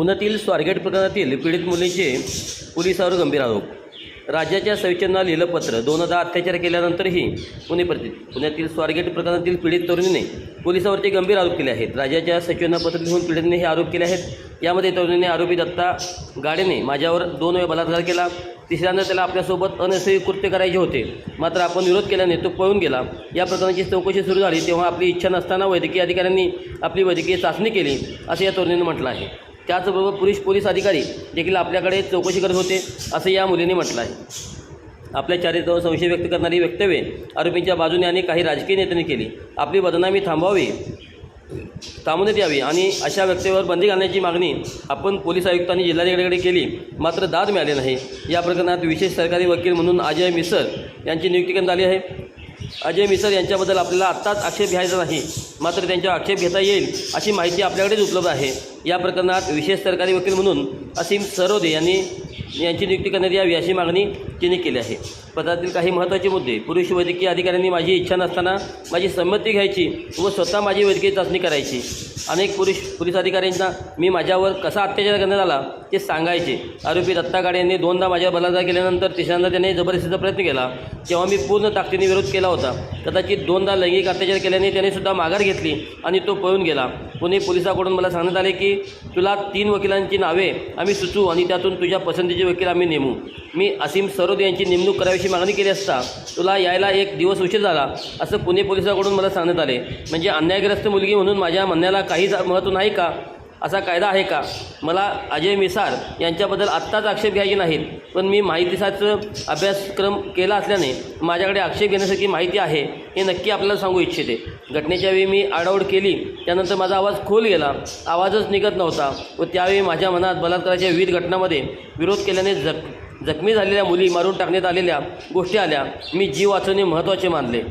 पुण्यातील स्वारगेट प्रकरणातील पीडित मुलीचे पोलिसावर गंभीर आरोप. राज्याच्या सविचांना लिहिलं पत्र दोनदा अत्याचार केल्यानंतरही पुणे प्रति. पुण्यातील स्वारगेट प्रकरणातील पीडित तरुणीने पोलिसावरती गंभीर आरोप केले आहेत. राज्याच्या सचिवांना पत्र लिहून पीडितने हे आरोप केले आहेत. यामध्ये तरुणीने आरोपी दत्ता गाडेने माझ्यावर दोन वेळा बलात्कार केला. तिसऱ्यांदा त्याला आपल्यासोबत अनैसर्गिक कृत्य करायचे होते. मात्र आपण विरोध केल्याने तो पळून गेला. या प्रकरणाची चौकशी सुरू झाली. तेव्हा आपली इच्छा नसताना वैद्यकीय अधिकाऱ्यांनी आपली वैद्यकीय चाचणी केली असं या तरुणीने म्हटलं आहे. त्याचबरोबर पुरुष पोलीस अधिकारी देखील आपल्याकडे चौकशी करत होते असं या मुलीने म्हटलं आहे आपल्या चारित्र्यावर संशय व्यक्त करणारी वक्तव्ये आरोपींच्या बाजूने आणि काही राजकीय नेत्यांनी केली. आपली बदनामी थांबवावी थांबवण्यात यावी आणि अशा व्यक्तीवर बंदी घालण्याची मागणी आपण पोलीस आयुक्तांनी जिल्हाधिकाऱ्याकडे केली मात्र दाद मिळाले नाही. या प्रकरणात विशेष सरकारी वकील म्हणून अजय मिसर यांची नियुक्ती करण्यात आली आहे. अजय मिसर यांच्याबद्दल आपल्याला आत्ताच आक्षेप घ्यायचा नाही. मात्र त्यांचा आक्षेप घेता येईल अशी माहिती आपल्याकडेच उपलब्ध आहे. या प्रकरणात विशेष सरकारी वकील म्हणून असीम सरोदे यांनी यांची नियुक्ती करण्यात यावी अशी मागणी तिने केली आहे. पत्रातील काही महत्त्वाचे मुद्दे पुरुष वैद्यकीय अधिकाऱ्यांनी माझी इच्छा नसताना माझी संमती घ्यायची व स्वतः माझी वैद्यकीय चाचणी करायची. अनेक पुरुष पोलीस अधिकाऱ्यांना मी माझ्यावर कसा अत्याचार करण्यात आला ते सांगायचे. आरोपी दत्ता गाडे यांनी दोनदा माझ्यावर बलात्कार केल्यानंतर तिसऱ्यांदा त्याने जबरदस्तीचा प्रयत्न केला. तेव्हा मी पूर्ण ताकदीने विरोध केला होता. कदाचित दोनदा लैंगिक अत्याचार केल्याने त्याने सुद्धा माघार घेतली आणि तो पळून गेला. पुणे पोलिसाकडून मला सांगण्यात आले की तुला तीन वकिलांची नावे आम्ही सुचू आणि त्यातून तुझ्या पसंतीची म्हणजे वकील आम्ही नेमू. मी असीम सरोद यांची नेमणूक करावीची मागणी केली असता तुला यायला एक दिवस उशीर झाला असं पुणे पोलिसाकडून मला सांगण्यात आले. म्हणजे अन्यायग्रस्त मुलगी म्हणून माझ्या म्हणण्याला काहीच महत्त्व नाही का? असा कायदा आहे का? मला अजय मिसार यांच्याबद्दल आत्ताच आक्षेप घ्यायचे नाहीत. पण मी माहितीसाचं अभ्यासक्रम केला असल्याने माझ्याकडे आक्षेप घेण्यासारखी माहिती आहे हे नक्की आपल्याला सांगू इच्छिते. घटनेच्या वेळी मी आडावड केली त्यानंतर माझा आवाज खोल गेला. आवाजच निघत नव्हता व त्यावेळी माझ्या मनात बलात्काराच्या विविध घटनामध्ये विरोध केल्याने जख जखमी झालेल्या मुली मारून टाकण्यात आलेल्या गोष्टी आल्या. मी जीव वाचवणे महत्त्वाचे मानले.